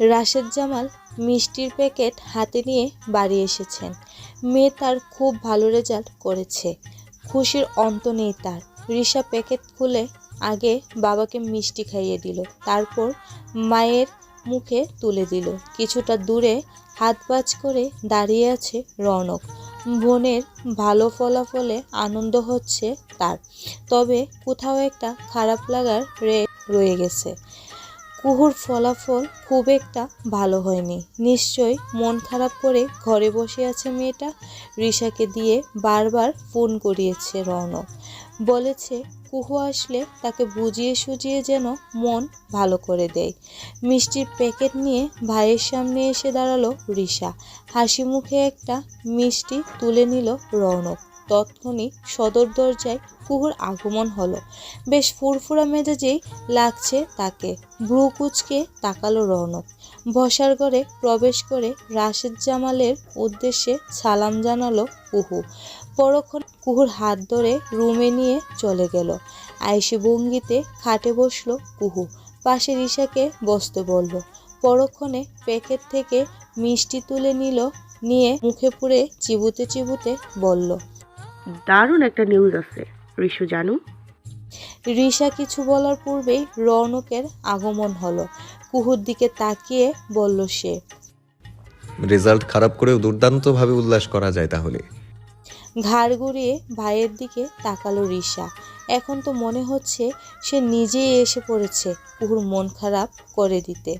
রাশেদ জামাল মিষ্টির প্যাকেট হাতে নিয়ে বাড়ি এসেছেন। মেয়ে তার খুব ভালো রেজাল্ট করেছে। খুশির অন্ত নেই তার। রিসা প্যাকেট খুলে আগে বাবাকে মিষ্টি খাইয়ে দিল, তারপর মায়ের মুখে তুলে দিল। কিছুটা দূরে হাত বাজ করে দাঁড়িয়ে আছে রৌনক। বোনের ভালো ফলাফলে আনন্দ হচ্ছে তার। তবে কোথাও একটা খারাপ লাগার রে রয়ে গেছে। কুহুর ফলাফল খুব একটা ভালো হয়নি। নিশ্চয় মন খারাপ করে ঘরে বসে আছে মেয়েটা। রিশাকে দিয়ে বারবার ফোন করিয়েছে রৌনক বলেছে, কুহু আসলে তাকে বুঝিয়ে সুজিয়ে যেন মন ভালো করে দেয়। মিষ্টির প্যাকেট নিয়ে ভাইয়ের সামনে এসে দাঁড়াল রিশা। হাসি মুখে একটা মিষ্টি তুলে নিল রৌনক তৎক্ষণিক সদর দরজায় কুহুর আগমন হলো। বেশ ফুরফুরা মেজাজেই লাগছে তাকে। ভ্রু কুচকে তাকালো রৌনক। বসার ঘরে প্রবেশ করে রাশেদ জামালের উদ্দেশ্যে সালাম জানালো কুহু। পরক্ষণ কুহুর হাত ধরে রুমে নিয়ে চলে গেল। আয়েসি ভঙ্গিতে খাটে বসল কুহু। পাশে রিসাকে বসতে বলল। পরক্ষণে প্যাকেট থেকে মিষ্টি তুলে নিল, নিয়ে মুখে পুড়ে চিবুতে চিবুতে বলল দারুণ একটা নিউজ আছে। রিশু জানু? রিসা কিছু বলার পূর্বেই রৌনকের আগমন হলো। কুহুর দিকে তাকিয়ে বলল সে রেজাল্ট খারাপ করেও দুর্দান্তভাবে উল্লাস করা যায় তাহলে। ঘাড় ঘুরিয়ে ভাইয়ের দিকে তাকালো রিসা এখন তো মনে হচ্ছে সে নিজেই এসে পড়েছে কুহুর মন খারাপ করে দিতে।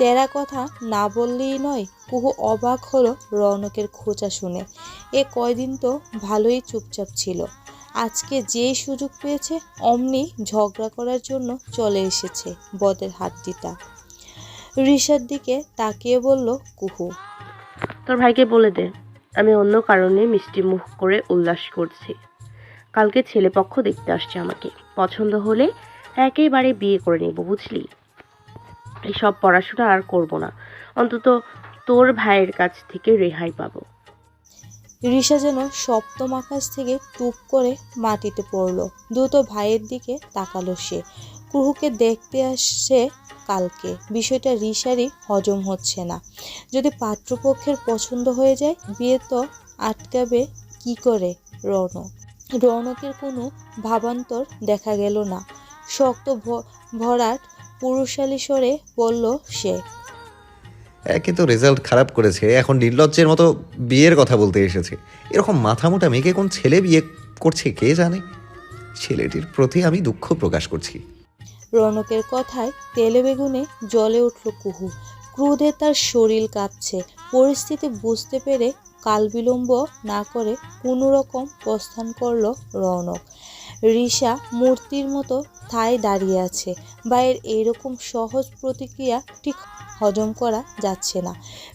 তেরা কথা না বললেই নয়, কুহু অবাক হলো রৌনকের খোঁচা শুনে। এ কয়দিন তো ভালোই চুপচাপ ছিল। আজকে যেই সুযোগ পেয়েছে, অমনি ঝগড়া করার জন্য চলে এসেছে বদের হাতটিটা। ঋষার দিকে তাকিয়ে বলল, কুহু, তোর ভাইকে বলে দে, আমি অন্য কারণে মিষ্টি মুখ করে উল্লাস করছি। কালকে ছেলেপক্ষ দেখতে আসছে আমাকে। পছন্দ হলে একেবারে বিয়ে করে নেব, বুঝলি? এইসব পড়াশোনা আর করব না। অন্তত তোর ভাইয়ের কাছ থেকে রেহাই পাবো। রিসা যেন সপ্তম আকাশ থেকে টুপ করে মাটিতে পড়ল। দ্রুত ভাইয়ের দিকে তাকালো সে। কুহুকে দেখতে আসছে কালকে। বিষয়টা রিসারই হজম হচ্ছে না। যদি পাত্রপক্ষের পছন্দ হয়ে যায়, বিয়ে তো আটকাবে কি করে রৌনক? রৌনকের কোনো ভাবান্তর দেখা গেল না। শক্ত ভরাট পুরুষালী স্বরে বলল সে। একে তো রেজাল্ট খারাপ করেছে এখন নির্লজ্জের মতো বিয়ের কথা বলতে এসেছে। এরকম মাথা মোটা মেয়েকে কোন ছেলে বিয়ে করছে কে জানে? ছেলেটির প্রতি আমি দুঃখ প্রকাশ করছি। রৌনকের কথায় তেলে বেগুনে জ্বলে উঠল কুহু। ক্রোধে তার শরীর কাঁপছে। পরিস্থিতি বুঝতে পেরে কাল বিলম্ব না করে কোনো রকম প্রস্থান করল রৌনক। রিসা মূর্তির মতো থায় দাঁড়িয়ে আছে। ভাইয়ের এইরকম সহজ প্রতিক্রিয়া ঠিক হজম করা যাচ্ছে না।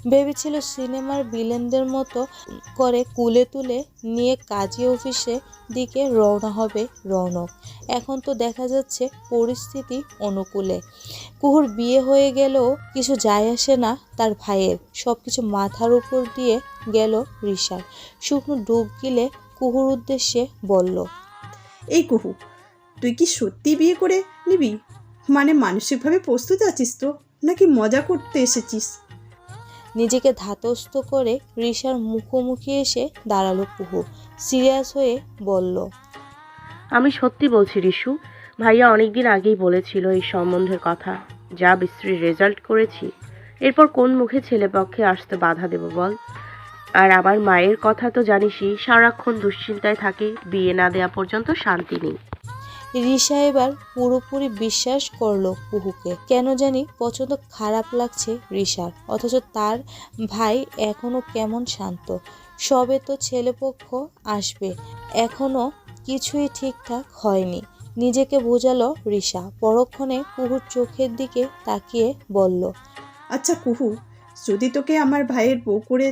ভেবেছিল সিনেমার বিলেনদের মতো করে কুলে তুলে নিয়ে কাজী অফিসে দিকে রওনা হবে রৌনক। এখন তো দেখা যাচ্ছে পরিস্থিতি অনুকূলে। কুহুর বিয়ে হয়ে গেলেও কিছু যায় আসে না তার ভাইয়ের। সব কিছু মাথার উপর দিয়ে গেল রিসার শুকনো ডুব গিলে কুহুর উদ্দেশ্যে বলল এই কুহু তুই কি সত্যি বিয়ে করে নিবি? মানে মানসিকভাবে প্রস্তুত আছিস তো? নাকি মজা করতে এসেছিস? নিজেকে ধাতস্থ করে রিসার মুখোমুখি এসে দাঁড়াল কুহু সিরিয়াস হয়ে বলল আমি সত্যি বলছি রিশু ভাইয়া অনেকদিন আগেই বলেছিল এই সম্বন্ধের কথা যা বিশ্রীর রেজাল্ট করেছি। এরপর কোন মুখে ছেলেপক্ষে আসতে বাধা দেব বল? আর আমার মায়ের কথা তো জানিসই সারাক্ষণ দুশ্চিন্তায় থাকে বিয়ে না দেওয়া পর্যন্ত শান্তি নেই। রিসা এবার পুরোপুরি বিশ্বাস করল কুহুকে কেন জানি পছন্দ খারাপ লাগছে রিসার অথচ তার ভাই এখনও কেমন শান্ত। সবে তো ছেলেপক্ষ আসবে এখনও কিছুই ঠিকঠাক হয়নি। নিজেকে বোঝালো রিসা পরক্ষণে কুহুর চোখের দিকে তাকিয়ে বলল আচ্ছা কুহু যদি তোকে আমার ভাইয়ের বউ করে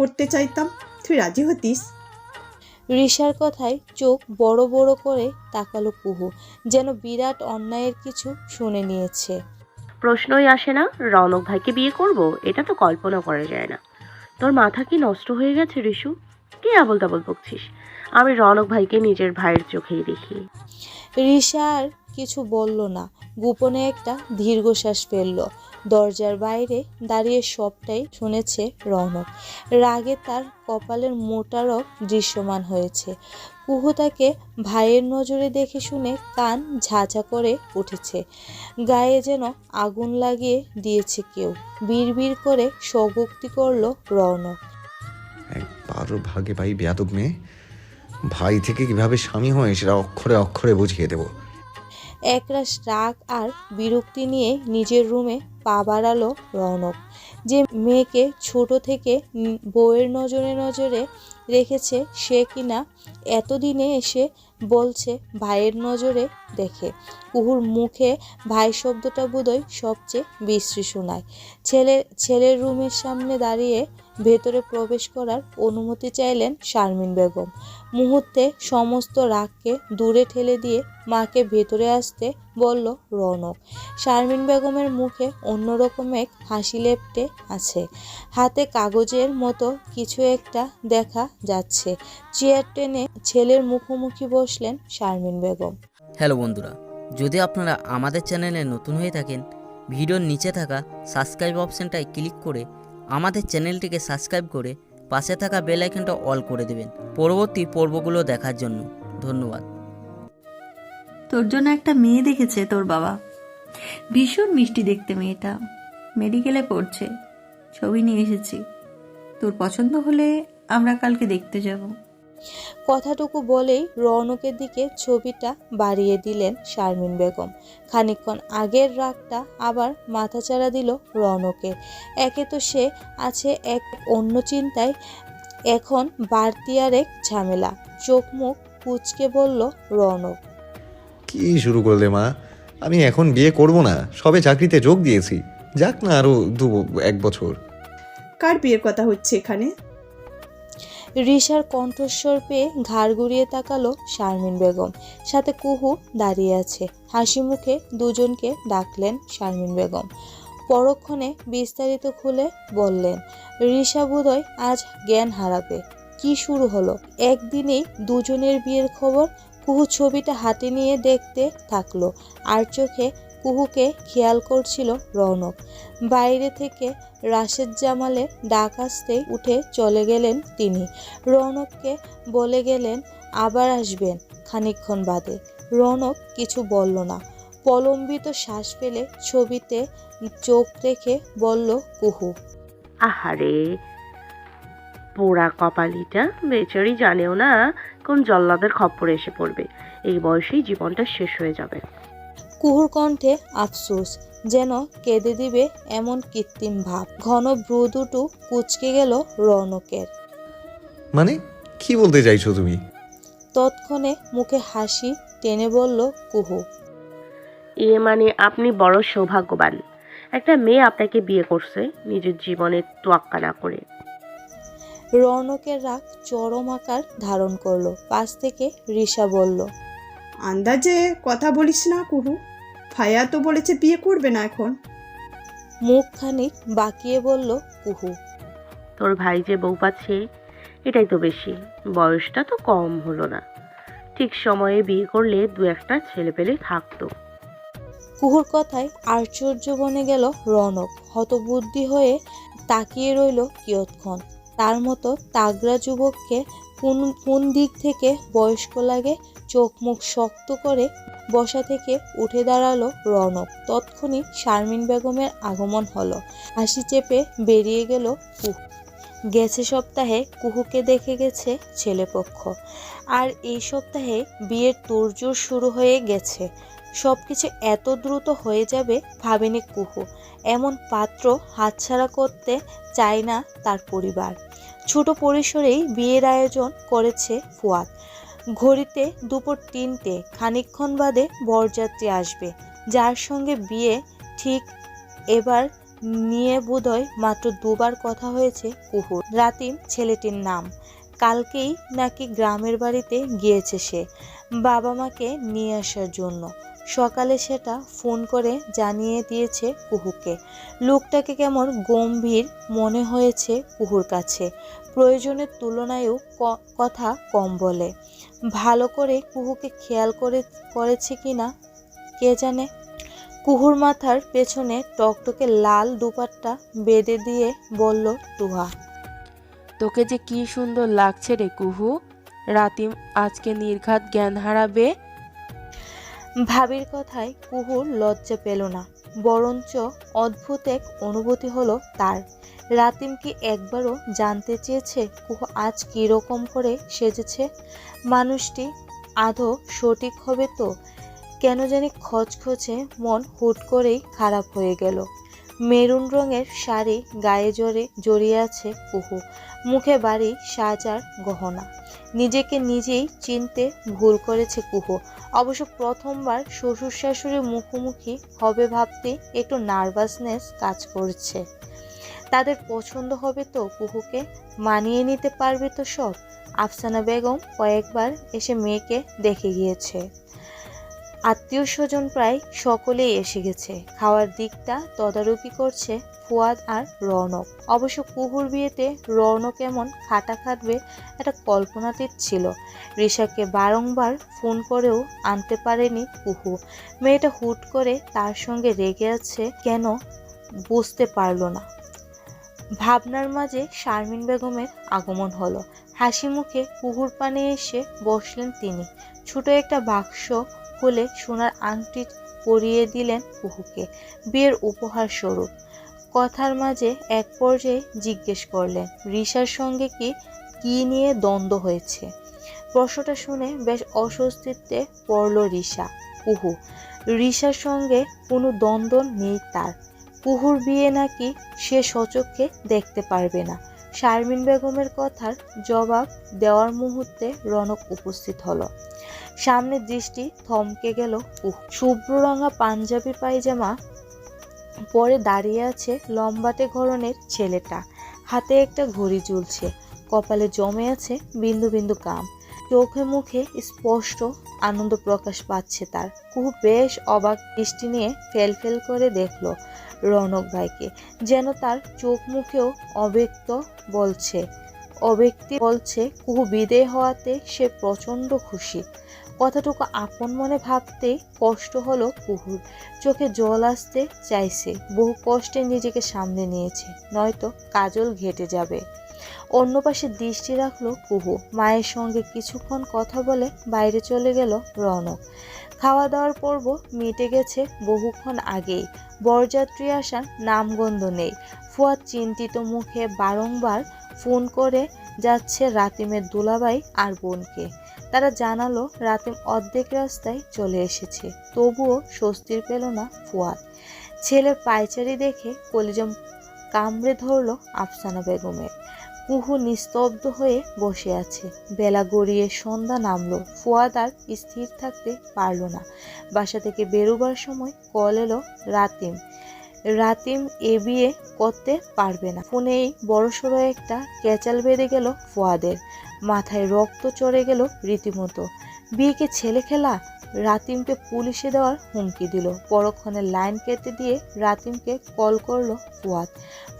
করতে চাইতাম। তুই রাজি হতিস? রিসার কথায় চোখ বড় বড় করে তাকালো কুহু যেন বিরাট অন্যায়ের কিছু শুনে নিয়েছে। প্রশ্নই আসে না রনক ভাইকে বিয়ে করব এটা তো কল্পনা করা যায় না। তোর মাথা কি নষ্ট হয়ে গেছে রিশু? কে আবল তাবল বকছিস? আমি রনক ভাইকে নিজের ভাইয়ের চোখেই দেখি। আর কিছু বলল না গোপনে একটা দীর্ঘশ্বাস ফেলল। দরজার বাইরে দাঁড়িয়ে সবটাই শুনেছে রৌনক। রাগে তার কপালের মোটারক দৃশ্যমান হয়েছে। কুহু তাকে ভাইয়ের নজরে দেখে শুনে কান ঝাঁঝা করে উঠেছে। গায়ে যেন আগুন লাগিয়ে দিয়েছে কেউ। বিড়বিড় করে স্বগুক্তি করল রৌনক। একবারও ভাগে ভাই বেয়াদব মেয়ে? ভাই থেকে কীভাবে স্বামী হয় সেটা অক্ষরে অক্ষরে বুঝিয়ে দেবো। একরাশ রাগ আর বিরক্তি নিয়ে নিজের রুমে পা বাড়ালো রৌনক, যে মেয়েকে ছোট থেকে বউয়ের নজরে নজরে রেখেছে সে কিনা এতদিনে এসে বলছে ভাইয়ের নজরে দেখে। কুহুর মুখে ভাই শব্দটা বোধহয় সবচেয়ে বিশ্রী শোনায়। ছেলে ছেলের রুমের সামনে দাঁড়িয়ে ভেতরে প্রবেশ করার অনুমতি চাইলেন শারমিন বেগম। মুহূর্তে সমস্ত রাগকে দূরে ঠেলে দিয়ে মাকে ভেতরে আসতে বলল রৌনক। শারমিন বেগমের মুখে অন্যরকম এক হাসি লেপটে আছে। হাতে কাগজের মতো কিছু একটা দেখা যাচ্ছে। চেয়ার টেনে ছেলের মুখোমুখি বসলেন শারমিন বেগম। হ্যালো বন্ধুরা, যদি আপনারা আমাদের চ্যানেলে নতুন হয়ে থাকেন, ভিডিওর নিচে থাকা সাবস্ক্রাইব অপশানটায় ক্লিক করে আমাদের চ্যানেলটিকে সাবস্ক্রাইব করে পাশে থাকা বেল আইকনটা অল করে দেবেন পরবর্তী পর্বগুলো দেখার জন্য। ধন্যবাদ। তোর জন্য একটা মেয়ে দেখেছে তোর বাবা। ভীষণ মিষ্টি দেখতে মেয়েটা। মেডিকেলে পড়ছে। ছবি নিয়ে এসেছি। তোর পছন্দ হলে আমরা কালকে দেখতে যাব। কথাটুকু বলেই রৌনকের দিকে ছবিটা বাড়িয়ে দিলেন শারমিন বেগম। খানিকক্ষণ আগের রাগটা আবার মাথাচাড়া দিল রৌনকের। একে তো সে আছে এক অন্য চিন্তায় এখন বাড়তি আর এক ঝামেলা। চোখ মুখ কুচকে বলল রৌনক। কি শুরু করলে মা? আমি এখন বিয়ে করব না সবে চাকরিতে যোগ দিয়েছি। যাক না আরও দু এক বছর। কার বিয়ের কথা হচ্ছে এখানে? রিশার কণ্ঠস্বর পেয়ে ঘাড় ঘুরিয়ে তাকালো শারমিন বেগম। সাথে কুহু দাঁড়িয়ে আছে। হাসি মুখে দুজনকে ডাকলেন শারমিন বেগম। পরক্ষণে বিস্তারিত খুলে বললেন, রিশা বোধহয় আজ জ্ঞান হারাবে। কি শুরু হলো? একদিনেই দুজনের বিয়ের খবর কুহু ছবিটা হাতে নিয়ে দেখতে থাকল। আর চোখে কুহুকে খেয়াল করছিল রৌনক। বাইরে থেকে রাশেদ জামালে ডাক আসতেই উঠে চলে গেলেন তিনি। রৌনককে বলে গেলেন, আবার আসবেন। খানিকক্ষণ বাদে। রৌনক কিছু বলল না। প্রলম্বিত শ্বাস ফেলে ছবিতে চোখ রেখে বলল, কুহু। আহারে, পোড়া কপালিটা বেচারি জানেও না কোন জল্লাদের খপ্পরে এসে পড়বে। এই বয়সেই জীবনটা শেষ হয়ে যাবে। কুহুর কণ্ঠে আফসোস যেন কেঁদে দিবে এমন কৃত্রিম ভাব। ঘন ভ্রু দুটো কুচকে গেল রৌনকের। মানে কি বলতে চাইছো তুমি? তৎক্ষণে মুখে হাসি টেনে বলল কুহু এ মানে আপনি বড় সৌভাগ্যবান। একটা মেয়ে আপনাকে বিয়ে করছে নিজের জীবনের তোয়াক্কা না করে। রৌনকের রাগ চরম আকার ধারণ করল। পাশ থেকে রিশা বলল আন্দাজে কথা বলিস না কুহু ফায়া তো বলেছে বিয়ে করবে না এখন। মুখ খানিক বাঁকিয়ে বলল কুহু তোর ভাই যে বউ পাচ্ছে এটাই তো বেশি। বয়সটা তো কম হলো না। ঠিক সময়ে বিয়ে করলে দু একটা ছেলে পেলে থাকতো। কুহুর কথায় আশ্চর্য বনে গেল রনক। হতবুদ্ধি হয়ে তাকিয়ে রইল কিয়ৎক্ষণ। তার মতো তাগড়া যুবককে কোন কোন দিক থেকে বয়স্ক লাগে চোখ মুখ শক্ত করে বসা থেকে উঠে দাঁড়াল রনক তৎক্ষণি শারমিন বেগমের আগমন হলো। হাসি চেপে বেরিয়ে গেল কুহু। গেছে সপ্তাহে কুহুকে দেখে গেছে ছেলেপক্ষ। আর এই সপ্তাহে বিয়ের তোড়জোড় শুরু হয়ে গেছে। সব কিছু এত দ্রুত হয়ে যাবে ভাবেনি কুহু। এমন পাত্র হাতছাড়া করতে চায় না তার পরিবার। ছোট পরিসরেই বিয়ের আয়োজন করেছে ফুয়াদ। ঘড়িতে দুপুর তিনটে খানিকক্ষণ বাদে বরযাত্রী আসবে। যার সঙ্গে বিয়ে ঠিক এবার নিয়ে বোধহয় মাত্র দুবার কথা হয়েছে কুহুর। রাতিম ছেলেটির নাম। কালকেই নাকি গ্রামের বাড়িতে গিয়েছে সে। বাবা মাকে নিয়ে আসার জন্য। সকালে সেটা ফোন করে জানিয়ে দিয়েছে কুহুকে। লোকটাকে কেমন গম্ভীর মনে হয়েছে কুহুর কাছে। প্রয়োজনের তুলনায়ও কথা কম বলে। ভালো করে কুহুকে খেয়াল করে করেছে কি না কে জানে? কুহুর মাথার পেছনে টকটকে লাল দুপাট্টা বেঁধে দিয়ে বলল তুহা তোকে যে কি সুন্দর লাগছে রে কুহু। রাতিম আজকে নির্ঘাত জ্ঞান হারাবে। ভাবির কথায় কুহুর লজ্জা পেল না বরঞ্চ অদ্ভুত এক অনুভূতি হলো তার। রাতিম কি একবারও জানতে চেয়েছে কুহু আজ কীরকম করে সেজেছে। মানুষটি আধো সঠিক হবে তো? কেন জানি খচখচে মন হুট করেই খারাপ হয়ে গেল। মেরুন রঙের শাড়ি গায়ে জড়ে জড়িয়ে আছে কুহু। মুখে বাড়ি সাজার গহনা। নিজেকে নিজেই চিনতে ভুল করেছে কুহু। অবশ্য প্রথমবার শ্বশুর শাশুড়ির মুখোমুখি হবে ভাবতে একটু নার্ভাসনেস কাজ করছে। তাদের পছন্দ হবে তো কুহুকে, মানিয়ে নিতে পারবে তো সব। আফসানা বেগম কয়েকবার এসে মেয়েকে দেখে গিয়েছে। আত্মীয় স্বজন প্রায় সকলেই এসে গেছে। খাওয়ার দিকটা তদারকি করছে ফুয়াদ আর রৌনক। অবশ্য কুহুর বিয়েতে রৌনক এমন খাটা খাটবে একটা কল্পনাতীত ছিল। রিশাকে বারংবার ফোন করেও আনতে পারেনি কুহু। মেয়েটা হুট করে তার সঙ্গে রেগে আছে কেন বুঝতে পারল না। ভাবনার মাঝে শারমিন বেগমের আগমন হলো। হাসি মুখে কুহুর পানে এসে বসলেন তিনি। ছোট একটা বাক্স খুলে সোনার আংটি পরিয়ে দিলেন কুহুকে। বিয়ের উপহার স্বরূপ। কথার মাঝে এক পর্যায়ে জিজ্ঞেস করলেন, রিশার সঙ্গে কি কি নিয়ে দ্বন্দ্ব হয়েছে? প্রশ্নটা শুনে বেশ অস্বস্তিতে পড়ল রিসা কুহু। রিশার সঙ্গে কোনো দ্বন্দ্ব নেই তার। কুহুর বিয়ে নাকি সে সচক্ষে দেখতে পারবে না। শারমিন বেগমের কথার জবাব দেওয়ার মুহূর্তে রনক উপস্থিত হলো। সামনে দৃষ্টি থমকে গেল কুহু শুভ্র রঙা পাঞ্জাবি পায়জামা পরে দাঁড়িয়ে আছে লম্বাটে ঘরনের ছেলেটা। হাতে একটা ঘড়ি ঝুলছে। কপালে জমে আছে বিন্দু বিন্দু কাম। চোখে মুখে স্পষ্ট আনন্দ প্রকাশ পাচ্ছে তার। কুহু বেশ অবাক দৃষ্টি নিয়ে ফেল ফেল করে দেখল রনক ভাইকে, যেন তার চোখ মুখেও অব্যক্ত বলছে, অব্যক্তি বলছে, কুহু বিদেয় হওয়াতে সে প্রচণ্ড খুশি। কথাটুকু আপন মনে ভাবতেই কষ্ট হলো কুহুর। চোখে জল আসতে চাইছে, বহু কষ্টে নিজেকে সামনে নিয়েছে, নয়তো কাজল ঘেটে যাবে। অন্য পাশে দৃষ্টি রাখল কুহু। মায়ের সঙ্গে কিছুক্ষণ কথা বলে বাইরে চলে গেল রনক। খাওয়া দাওয়ার পর্ব মিটে গেছে বহুক্ষণ আগেই। বরযাত্রী আসার নামগন্ধ নেই। ফুয়াদ চিন্তিত মুখে বারংবার ফোন করে যাচ্ছে রাতিমের দুলাবাই আর বোনকে। তারা জানালো রাতিম অর্ধেক রাস্তায় চলে এসেছে। তবুও স্বস্তির পেল না ফুয়াদ। ছেলের পায়চারি দেখে কলিজম কামড়ে ধরলো আফসানা বেগমের। কুহু নিস্তব্ধ হয়ে বসে আছে। বেলা গড়িয়ে সন্ধ্যা নামলো। ফুয়াদ আর স্থির থাকতে পারল না। বাসা থেকে বেরোবার সময় কল এলো রাতিম। রাতিম এ বিয়ে করতে পারবে না। ফোনেই বড়সড় একটা ক্যাচাল বেঁধে গেল ফুয়াদের। মাথায় রক্ত চড়ে গেল রীতিমতো। বিয়েকে ছেলে খেলা? রাতিমকে পুলিশে দেওয়ার হুমকি দিল। পরক্ষণে লাইন কেটে দিয়ে রাতিমকে কল করল ফুয়াদ।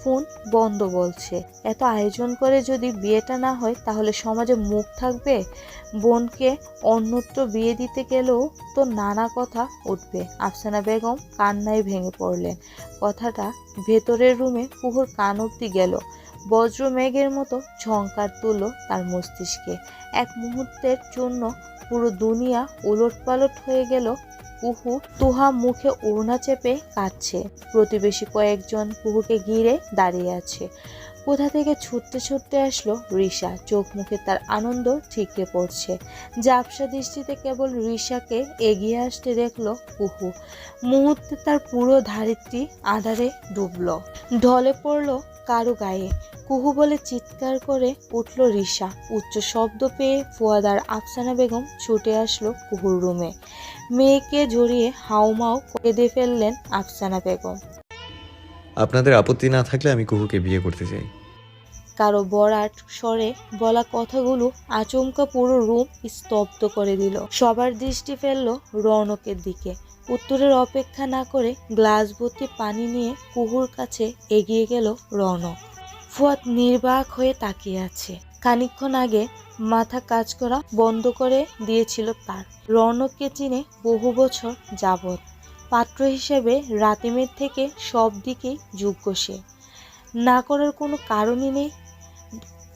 ফোন বন্ধ বলছে। এত আয়োজন করে যদি বিয়েটা না হয়, তাহলে সমাজে মুখ থাকবে? বোনকে অন্যত্র বিয়ে দিতে গেলেও তো নানা কথা উঠবে। আফসানা বেগম কান্নায় ভেঙে পড়লেন। কথাটা ভেতরের রুমে কুহুর কান অব্দি গেল। বজ্র মেঘের মতো ঝঙ্কার তুলল তার মস্তিষ্কে। এক মুহূর্তের জন্য পুরো দুনিয়া উলট পালট হয়ে গেল। কুহু তুহা মুখে ওড়না চেপে কাঁদছে। প্রতিবেশী কয়েকজন কুহুকে ঘিরে দাঁড়িয়ে আছে। কোথা থেকে ছুটতে ছুটতে আসলো রিশা চোখ মুখে তার আনন্দ ঠিকরে পড়ছে। জাপসা দৃষ্টিতে কেবল রিশাকে এগিয়ে আসতে দেখল কুহু। মুহূর্তে তার পুরো ধারিত্রী আধারে ডুবলো। ঢলে পড়ল কারও গায়ে। কুহু বলে চিৎকার করে উঠল রিসা। উচ্চ শব্দ পেয়ে ফুয়াদার আফসানা বেগম ছুটে আসলো কুহুর রুমে। মেয়েকে জড়িয়ে হাউমাউ কেঁদে ফেললেন আফসানা বেগম। আপনাদের আপত্তি না থাকলে আমি কুহুকে বিয়ে করতে চাই। কারও বরাট স্বরে বলা কথাগুলো আচমকা পুরো রুম স্তব্ধ করে দিল। সবার দৃষ্টি ফেলল রৌনকের দিকে। উত্তরের অপেক্ষা না করে গ্লাস ভর্তি পানি নিয়ে কুহুর কাছে এগিয়ে গেল রৌনক। ফুয়াদ নির্বাক হয়ে তাকিয়ে আছে। খানিকক্ষণ আগে মাথা কাজ করা বন্ধ করে দিয়েছিল তার। রৌনককে চিনে বহু বছর যাবৎ। পাত্র হিসেবে রাতিমের থেকে সব দিকেই যোগ্য সে। না করার কোনো কারণই নেই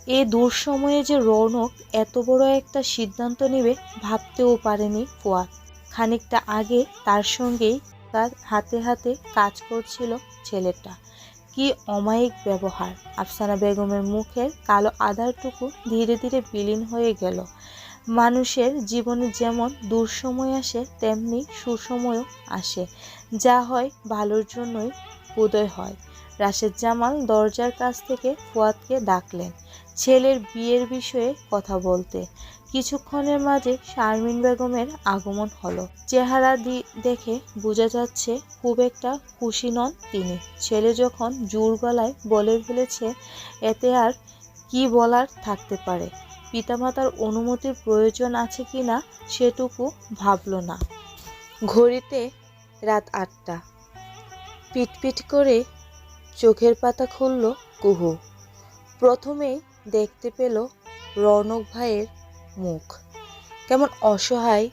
এ দূর সময়ে যে রৌনক এত বড় একটা সিদ্ধান্ত নেবে ভাবতেও পারেনি ফুয়াদ খানিকটা আগে তার সঙ্গেই তার হাতে হাতে কাজ করছিল ছেলেটা। কি অমায়িক ব্যবহার। আফসানা বেগমের মুখের কালো আধারটুকু ধীরে ধীরে বিলীন হয়ে গেল। মানুষের জীবনে যেমন দুঃসময় আসে, তেমনি সুসময়ও আসে। যা হয় ভালোর জন্যই উদয় হয়। রাশেদ জামাল দরজার কাছ থেকে ফুয়াদকে ডাকলেন। ছেলের বিয়ের বিষয়ে কথা বলতে। কিছুক্ষণের মাঝে শারমিন বেগমের আগমন হলো। চেহারা দি- দেখে বোঝা যাচ্ছে খুব একটা খুশি নন তিনি। ছেলে যখন জোর গলায় বলে ফেলেছে, এতে আর কি বলার থাকতে পারে? পিতামাতার অনুমতির প্রয়োজন আছে কি না সেটুকু ভাবল না। ঘড়িতে রাত আটটা। পিটপিট করে চোখের পাতা খুলল কুহু। প্রথমেই দেখতে পেল রৌনক ভাইয়ের মুখ। কেমন অসহায়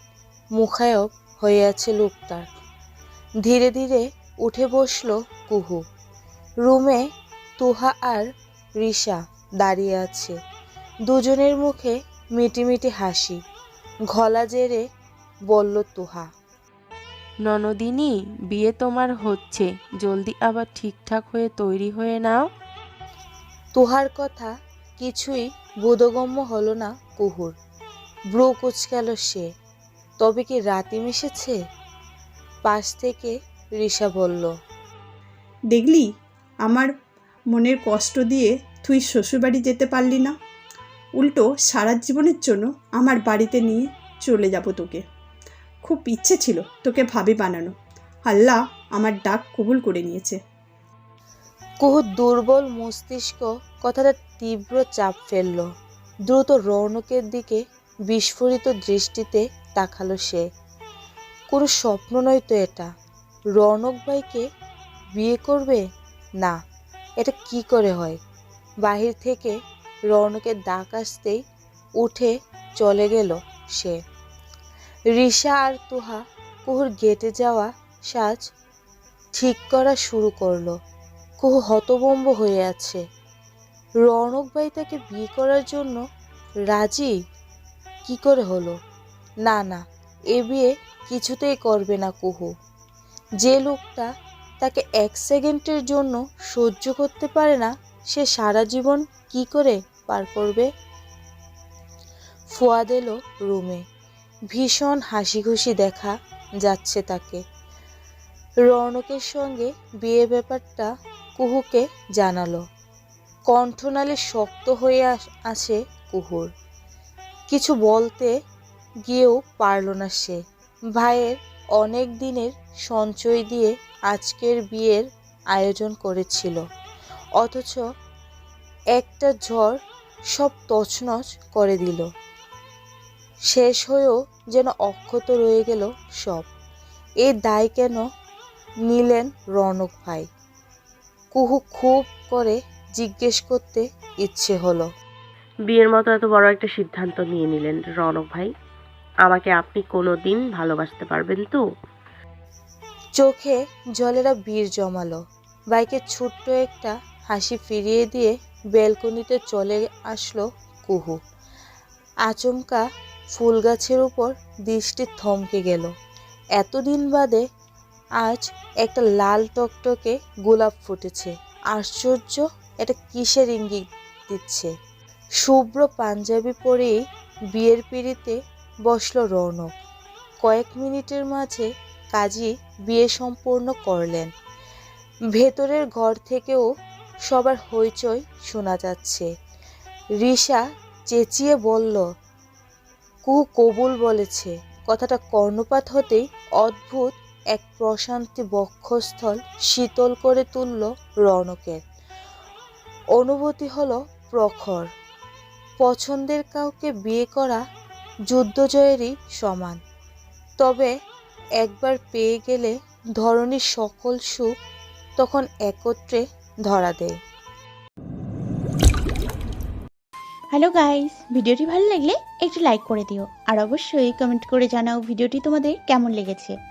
মুখায়ব হয়ে আছে লোকটার ধীরে ধীরে উঠে বসল কুহু। রুমে তুহা আর রিসা দাঁড়িয়ে আছে। দুজনের মুখে মিটিমিটি হাসি। ঘলা জেরে বলল তুহা ননদিনী বিয়ে তোমার হচ্ছে। জলদি আবার ঠিকঠাক হয়ে তৈরি হয়ে নাও। তুহার কথা কিছুই বোধগম্য হলো না কুহুর। ব্রো কুচকাল সে, তবে কি রাতিম মিশেছে? পাশ থেকে রিসা বলল, দেখলি, আমার মনের কষ্ট দিয়ে তুই শ্বশুরবাড়ি যেতে পারলি না। উল্টো সারা জীবনের জন্য আমার বাড়িতে নিয়ে চলে যাব তোকে। খুব ইচ্ছে ছিল তোকে ভাবি বানানো। আল্লাহ আমার ডাক কবুল করে নিয়েছে। কুহুর দুর্বল মস্তিষ্ক কথাটা তীব্র চাপ ফেলল। দ্রুত রৌনকের দিকে বিস্ফোরিত দৃষ্টিতে তাকালো সে। কোনো স্বপ্ন নয় তো এটা। রৌনক ভাইকে বিয়ে করবে? না। এটা কি করে হয়? বাহির থেকে রৌনকের ডাক আসতেই উঠে চলে গেল সে। রিসা আর তুহা কুহুর গেটে যাওয়া সাজ ঠিক করা শুরু করল। কুহু হতবম্ব হয়ে আছে। রৌনক ভাই তাকে বিয়ে করার জন্য রাজি? কি করে হলো? না না, এ বিয়ে কিছুতেই করবে না কুহু। যে লোকটা তাকে এক সেকেন্ডের জন্য সহ্য করতে পারে না, সে সারা জীবন কি করে পার করবে? ফুয়াদ এলো রুমে। ভীষণ হাসি খুশি দেখা যাচ্ছে তাকে। রৌনকের সঙ্গে বিয়ে ব্যাপারটা কুহুকে জানালো। কণ্ঠনালী শক্ত হয়ে আস- আছে কুহুর। কিছু বলতে গিয়েও পারল না সে। ভাইয়ের অনেক দিনের সঞ্চয় দিয়ে আজকের বিয়ের আয়োজন করেছিল। অথচ একটা ঝড় সব তছনছ করে দিল। শেষ হয়েও যেন অক্ষত রয়ে গেল সব। এই দায় কেন নিলেন রৌনক ভাই? কুহু খুব করে জিজ্ঞেস করতে ইচ্ছে হলো। বিয়ের মতো এত বড় একটা সিদ্ধান্ত নিয়ে নিলেন রনক ভাই। আমাকে আপনি কোনো দিন ভালোবাসতে পারবেন তো? চোখে জলেরা বীর জমালো। বাইকে ছোট্ট একটা হাসি ফিরিয়ে দিয়ে বেলকনিতে চলে আসলো কুহু। আচমকা ফুল গাছের উপর দৃষ্টি থমকে গেল। এতদিন বাদে আজ একটা লাল টকটকে গোলাপ ফুটেছে। আশ্চর্য, এটা কিসের ইঙ্গিত দিচ্ছে? শুভ্র পাঞ্জাবি পরেই বিয়ের পিড়িতে বসল রৌনক। কয়েক মিনিটের মাঝে কাজী বিয়ে সম্পূর্ণ করলেন। ভেতরের ঘর থেকেও সবার হইচই শোনা যাচ্ছে। রিসা চেঁচিয়ে বলল, কুহু কবুল বলেছে। কথাটা কর্ণপাত হতেই অদ্ভুত এক প্রশান্তি বক্ষস্থল শীতল করে তুলল রৌনকের। অনুভূতি হলো প্রখর। পছন্দের কাউকে বিয়ে করা যুদ্ধজয়েরই সমান। তবে একবার পেয়ে গেলে ধরনীর সকল সুখ তখন একত্রে ধরা দেয়। হ্যালো গাইস ভিডিওটি ভালো লাগলে একটু লাইক করে দিও। আর অবশ্যই কমেন্ট করে জানাও ভিডিওটি তোমাদের কেমন লেগেছে।